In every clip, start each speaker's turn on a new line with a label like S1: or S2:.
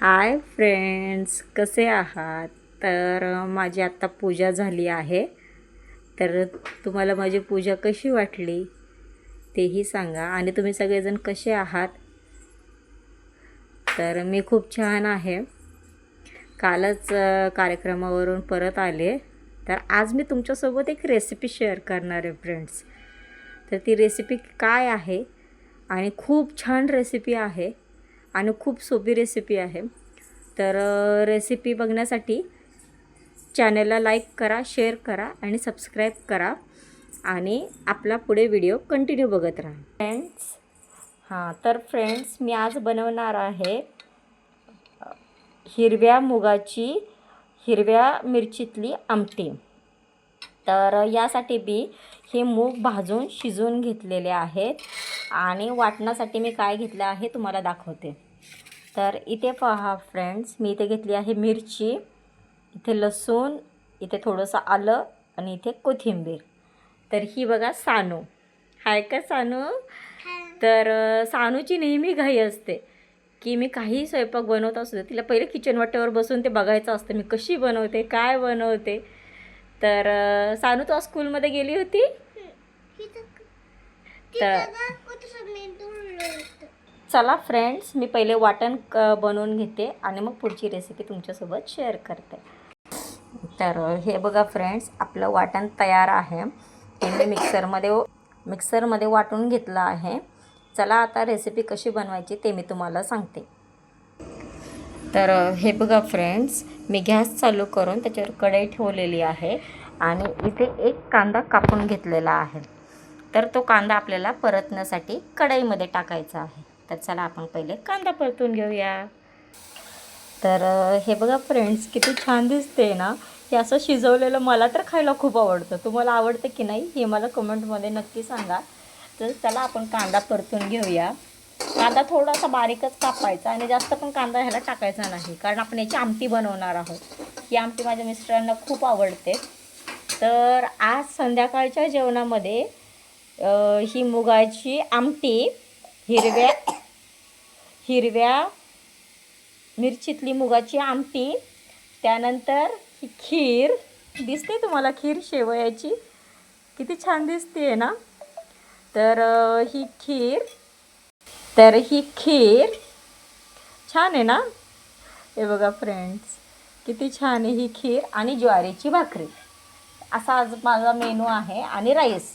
S1: Hi friends कसे आहात? तर माझी आत्ता पूजा झाली आहे. तर तुम्हाला माझी पूजा कशी वाटली? तेही सांगा. आणि तुम्ही सगळेजण कसे आहात? तर मी खूप छान आहे. कालच कार्यक्रमावरून परत आले. तर आज मी तुमच्यासोबत एक रेसिपी शेअर करणार आहे फ्रेंड्स तर ती रेसिपी काय आहे? आणि खूप छान रेसिपी आहे. आणि खूप सोपी रेसिपी आहे. तर रेसिपी बघण्यासाठी चॅनलला लाईक करा शेअर करा आणि सबस्क्राईब करा. आणि आपला पुढे व्हिडिओ कंटिन्यू बघत राहा. फ्रेंड्स हां तर फ्रेंड्स मी आज बनवणार आहे हिरव्या मुगाची हिरव्या मिरचीतली आमटी. तर यासाठी बी हे मूग भाजून शिजवून घेतलेले आहेत. आणि वाटण्यासाठी मी काय घेतलं आहे तुम्हाला दाखवते. तर इथे पहा फ्रेंड्स मी इथे घेतली आहे मिरची इथे लसूण इथे थोडंसं आलं आणि इथे कोथिंबीर. तर ही बघा सानू. हाय का सानू? तर सानूची नेहमी घाई असते की मी काही स्वयंपाक बनवत असतो तिला पहिले किचन वाट्यावर बसून ते बघायचं असतं मी कशी बनवते काय बनवते. तर सानू तू स्कूलमध्ये गेली होती? तर चला फ्रेंड्स मी पहिले वाटण बनवून घेते आणि मग पुढची रेसिपी तुमच्यासोबत शेअर करते. तर हे बघा फ्रेंड्स आपलं वाटण तयार आहे. हे मी मिक्सरमध्ये मिक्सरमध्ये वाटून घेतलं आहे. चला आता रेसिपी कशी बनवायची ते मी तुम्हाला सांगते. तर हे बघा फ्रेंड्स मी गॅस चालू करून त्याच्यावर कढई ठेवलेली आहे आणि इथे एक कांदा कापून घेतलेला आहे. तर तो कांदा आपल्याला परतण्यासाठी कढईमध्ये टाकायचा आहे. तर चला आपण पहिले कांदा परतून घेऊया. तर हे बघा फ्रेंड्स किती छान दिसते ना. हे असं शिजवलेलं मला तर खायला खूप आवडतं. तुम्हाला आवडतं की नाही हे मला कमेंटमध्ये नक्की सांगा. तर चला आपण कांदा परतून घेऊया. कांदा थोडासा बारीकच कापायचा आणि जास्त पण कांदा ह्याला टाकायचा नाही. कारण आपण याची आमटी बनवणार आहोत. ही आमटी माझ्या मिस्टरांना खूप आवडते. तर आज संध्याकाळच्या जेवणामध्ये ही मुगाची आमटी हिरव्या हिरव्या मिरचीतली मुगाची आमटी त्यानंतर ही खीर. दिसते तुम्हाला खीर शेवयाची? किती छान दिसते ना? तर ही खीर तर ही खीर छान आहे ना? हे बघा फ्रेंड्स किती छान आहे ही खीर आणि ज्वारीची भाकरी. असा आज माझा मेनू आहे आणि राईस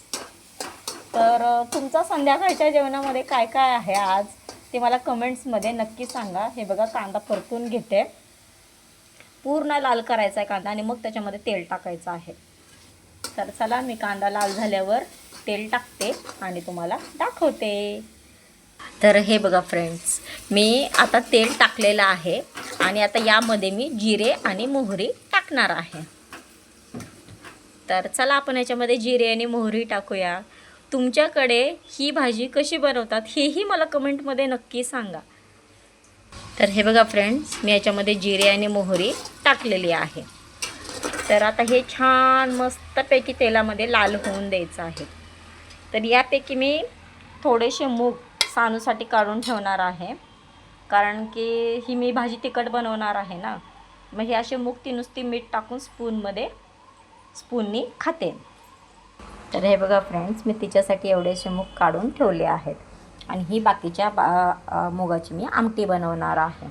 S1: तर तुमचा संध्याकाळच्या जेवणामध्ये काय काय आहे आज? ते मला कमेंट्समध्ये नक्की सांगा. हे बघा कांदा परतून घेते. पूर्ण लाल करायचा आहे कांदा आणि मग त्याच्यामध्ये तेल टाकायचं आहे. तर चला मी कांदा लाल झाल्यावर तेल टाकते आणि तुम्हाला दाखवते. तर हे बघा फ्रेंड्स मी आता तेल टाकलेलं आहे आणि आता यामध्ये मी जिरे आणि मोहरी टाकणार आहे. तर चला आपण याच्यामध्ये जिरे आणि मोहरी टाकूया. तुमच्याकडे ही भाजी कशी बनवतात हेही मला कमेंटमध्ये नक्की सांगा. तर हे बघा फ्रेंड्स मी याच्यामध्ये जिरे आणि मोहरी टाकलेली आहे. तर आता हे छान मस्तपैकी तेलामध्ये लाल होऊन द्यायचं आहे. तर यापैकी मी थोडेसे मूग सानूसाठी काढून ठेवणार आहे. कारण की ही मी भाजी तिखट बनवणार आहे ना. मग हे असे मुक्ती ती नुसती मीठ टाकून स्पूनमध्ये स्पूननी खाते. तर हे बघा फ्रेंड्स मी तिच्यासाठी एवढेसे मूग काढून ठेवले आहेत. आणि ही बाकीच्या बा मुगाची मी आमटी बनवणार आहे.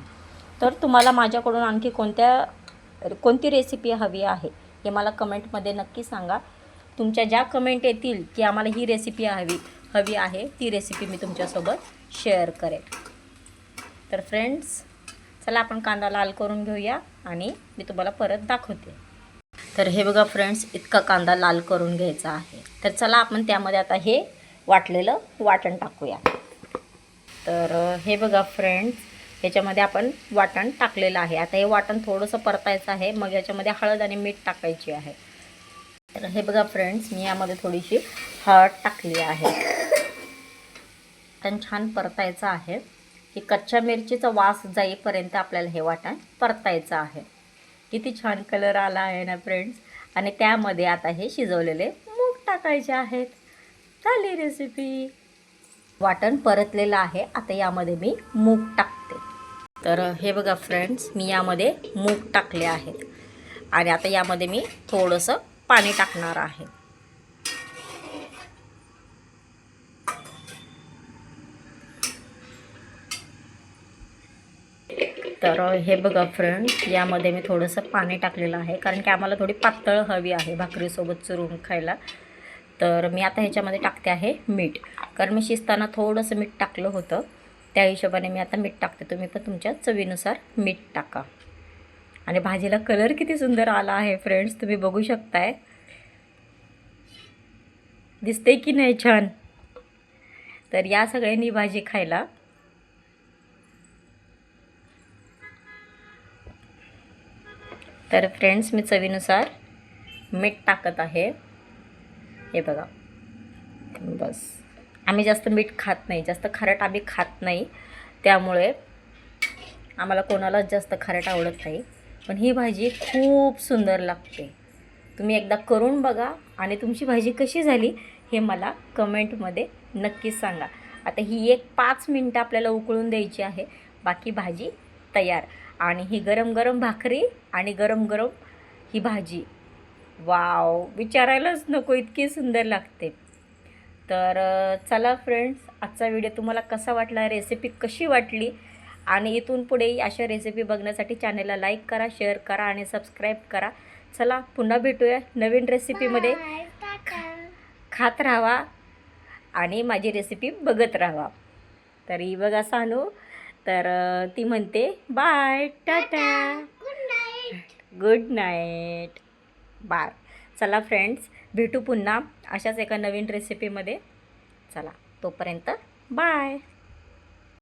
S1: तर तुम्हाला माझ्याकडून आणखी कोणत्या कोणती रेसिपी हवी आहे हे मला कमेंटमध्ये नक्की सांगा. तुमच्या ज्या कमेंट येतील की आम्हाला ही रेसिपी हवी हवी आहे ती रेसिपी मी तुमच्यासोबत शेअर करेन तर फ्रेंड्स चला आपण कांदा लाल करून घेऊया आणि मी तुम्हाला परत दाखवते. तर हे बघा फ्रेंड्स इतका कांदा लाल करून घ्यायचा आहे. तर चला आपण त्यामध्ये आता हे वाटलेलं वाटण टाकूया. तर हे बघा फ्रेंड्स ह्याच्यामध्ये आपण वाटण टाकलेलं आहे. आता हे वाटण थोडंसं परतायचं आहे मग याच्यामध्ये हळद आणि मीठ टाकायची आहे. तर हे बघा फ्रेंड्स मी यामध्ये थोडीशी हळद टाकली आहे. वाटण छान परतायचं आहे. की कच्च्या मिरचीचा वास जाईपर्यंत आपल्याला हे वाटण परतायचं आहे. किती छान कलर आला आहे ना फ्रेंड्स आणि त्यामध्ये आता हे शिजवलेले मूग टाकायचे आहेत. झाली रेसिपी वाटण परतलेलं आहे. आता यामध्ये मी मूग टाकते. तर हे बघा फ्रेंड्स मी यामध्ये मूग टाकले आहेत. आणि आता यामध्ये मी थोडंसं पाणी टाकणार आहे. तर हे बघा फ्रेंड्स यामध्ये मी थोडंसं पाणी टाकलेलं आहे. कारण की आम्हाला थोडी पातळ हवी आहे भाकरीसोबत चुरून खायला. तर मी आता ह्याच्यामध्ये टाकते आहे मीठ. कारण मी शिजताना थोडंसं मीठ टाकलं होतं. त्या हिशोबाने मी आता मीठ टाकते. तुम्ही पण तुमच्या चवीनुसार मीठ टाका. आणि भाजीला कलर किती सुंदर आला आहे फ्रेंड्स तुम्ही बघू शकताय. दिसते की नाही छान? तर या सगळ्यांनी भाजी खायला. तर फ्रेंड्स मी चवीनुसार मीठ टाकत आहे. हे बघा. बस. आम्ही जास्त मीठ खात नाही. जास्त खारट आम्ही खात नाही. त्यामुळे आम्हाला कोणालाच जास्त खारट आवडत नाही. पण ही भाजी खूप सुंदर लागते. तुम्ही एकदा करून बघा आणि तुमची भाजी कशी झाली हे मला कमेंटमध्ये नक्कीच सांगा. आता ही एक पाच मिनटं आपल्याला उकळून द्यायची आहे. बाकी भाजी तयार. आणि ही गरम गरम भाकरी आणि गरम गरम ही भाजी. वाव विचारायलाच नको इतकी सुंदर लागते. तर चला फ्रेंड्स आजचा व्हिडिओ तुम्हाला कसा वाटला रेसिपी कशी वाटली? आणि इथून पुढे अशा रेसिपी बघण्यासाठी चॅनलला लाईक करा शेअर करा आणि सबस्क्राईब करा. चला पुन्हा भेटूया नवीन रेसिपीमध्ये खात राहावा आणि माझी रेसिपी बघत राहावा तरी बघा सांगू तर ती म्हणते bye tata. Good night bye. चला फ्रेंड्स भेटू पुन्हा अशाच एका नवीन रेसिपीमध्ये चला तोपर्यंत बाय.